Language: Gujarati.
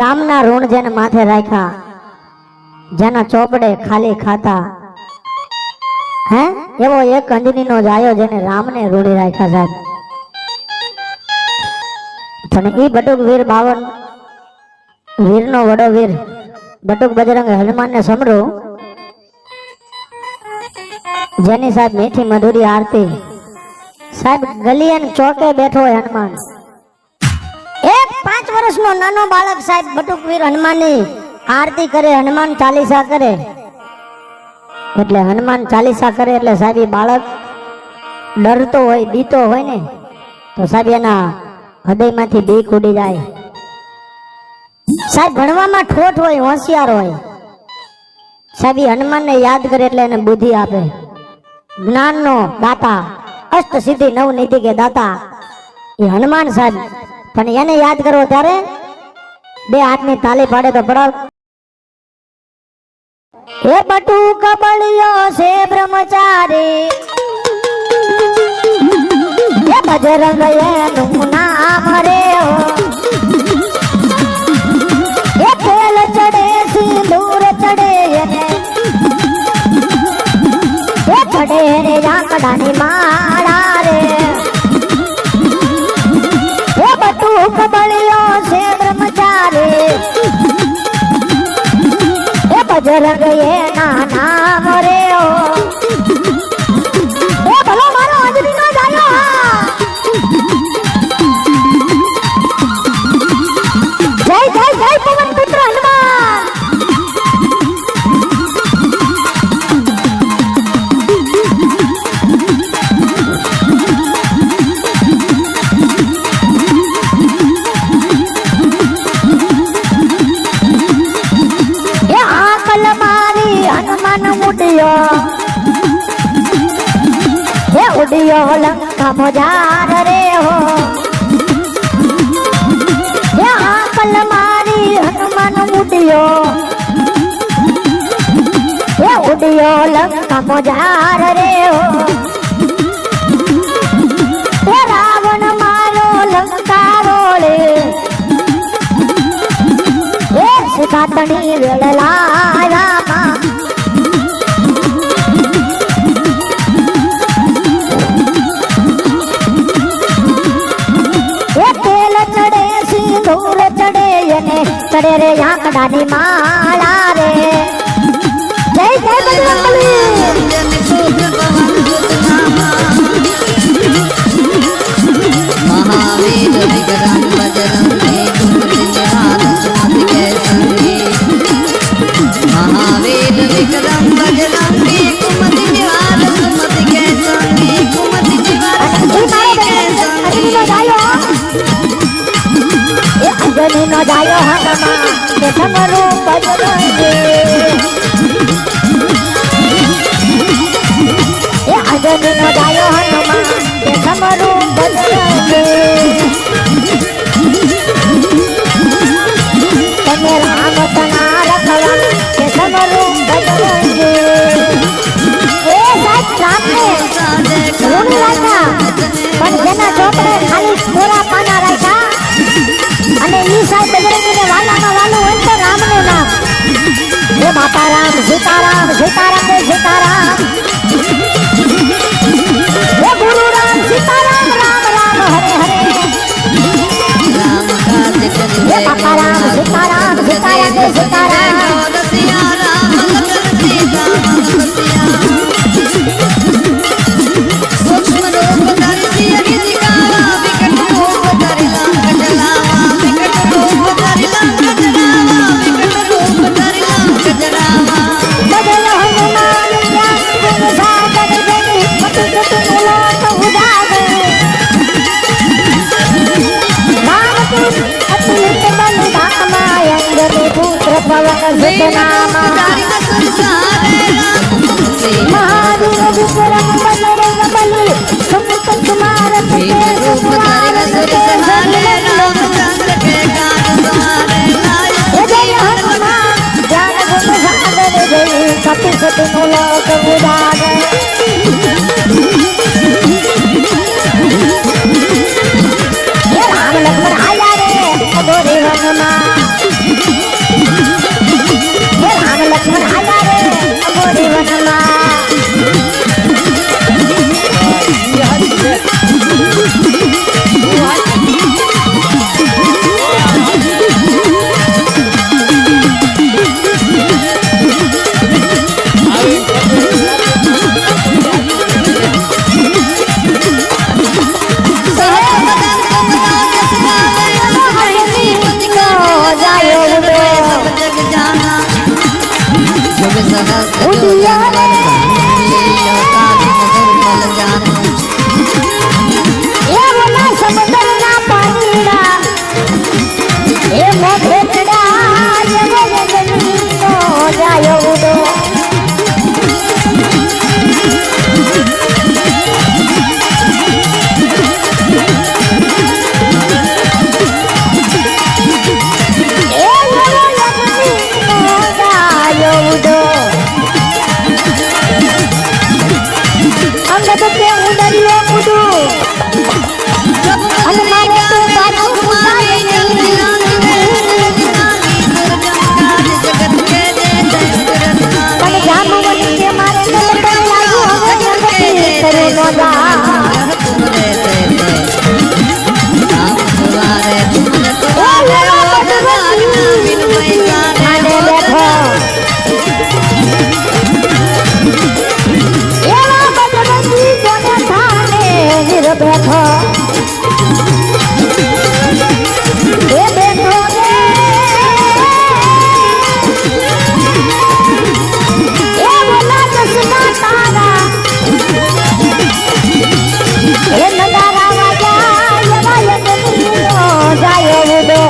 રામના ઋણ જેને માથે રાખ્યા, જેના ચોપડે ખાલી ખાતા. હે? એવો એક અંજનીનો જાયો જેને રામને રૂડી રાખ્યા સાહેબ. પણ ઈ બટુક વીર બાવન, વીરનો વડો વીર, બટુક બજરંગ હનુમાનને સમરો, જેની સાહેબ મીઠી મધુરી આરતી. સાહેબ ગલિયન ચોકે બેઠો હોય હનુમાન. વર્ષનો નાનો બાળક સાહેબ બટુકવીર હનુમાનની આરતી કરે, હનુમાન ચાલીસા કરે. એટલે હનુમાન ચાલીસા કરે એટલે સાહેબ બાળક ડરતો હોય, બીતો હોય ને, તો સાહેબ એના હૃદયમાંથી બીક ઉડી જાય. સાહેબ ભણવામાં ઠોઠ હોય, હોશિયાર હોય. સાહેબ હનુમાનને યાદ કરે એટલે એને બુદ્ધિ આપે. જ્ઞાનનો દાતા અષ્ટ સિદ્ધિ નવ નીતિ કે દાતા. એ હનુમાન સાહેબ પણ એને યાદ કરવો ત્યારે બે હાથની તાલી પાડે તો પડાવ. હે બટુ કબળિયો છે બ્રહ્મચારી. હે બજરંગ એનું નામ રે હો તેલ ચડે, સિંદૂર ચડે એને. હે ચડે રે આંકડાની માળા. બજરંગ એના નામ જય જય જય પવન એ ઉડ્યો લંકા મોજાર રે હો એ આકલ મારી હનુમાન ઉડ્યો. એ ઉડ્યો લંકા મોજાર રે હો. હે રાવણ મારો લંકા રોળે હે સુધાતણી વેળલા એને ચડે રે આંકડાની માળા રે જય જય બજરંગબલી મહાવીર વિક્રમ બજરંગી કુમતિ નિહાર સુમતિ કે સંગી મહાવીર વિક્રમ બજરંગી અંજનીનો જાયો હનુમાન તે સમરું બજરંગી એ અંજનીનો જાયો હનુમાન તે સમરું બજરંગી તમે રામ તના રખવા તે સમરું બજરંગી એ સાહેબ રામને ઋણી રાખ્યા પણ જેના ચોપડે ઈ સાહેબ બજરંગીને વાલામાં વાલું હોય તો રામ સીતારામ સીતારામ, હે સીતારામ. હે ગુરુ રામ સીતારામ, રામ રામ, હરે હરે. જની પતિ કુટુંબ લોક ઉજાગર સદકે ઉડરીઓ કુદુ હનુમાન તો બાજુ મારે નહીં પણ જામવન કે મારે નલકા લાગ્યો હવે જગત કે કરે નોદા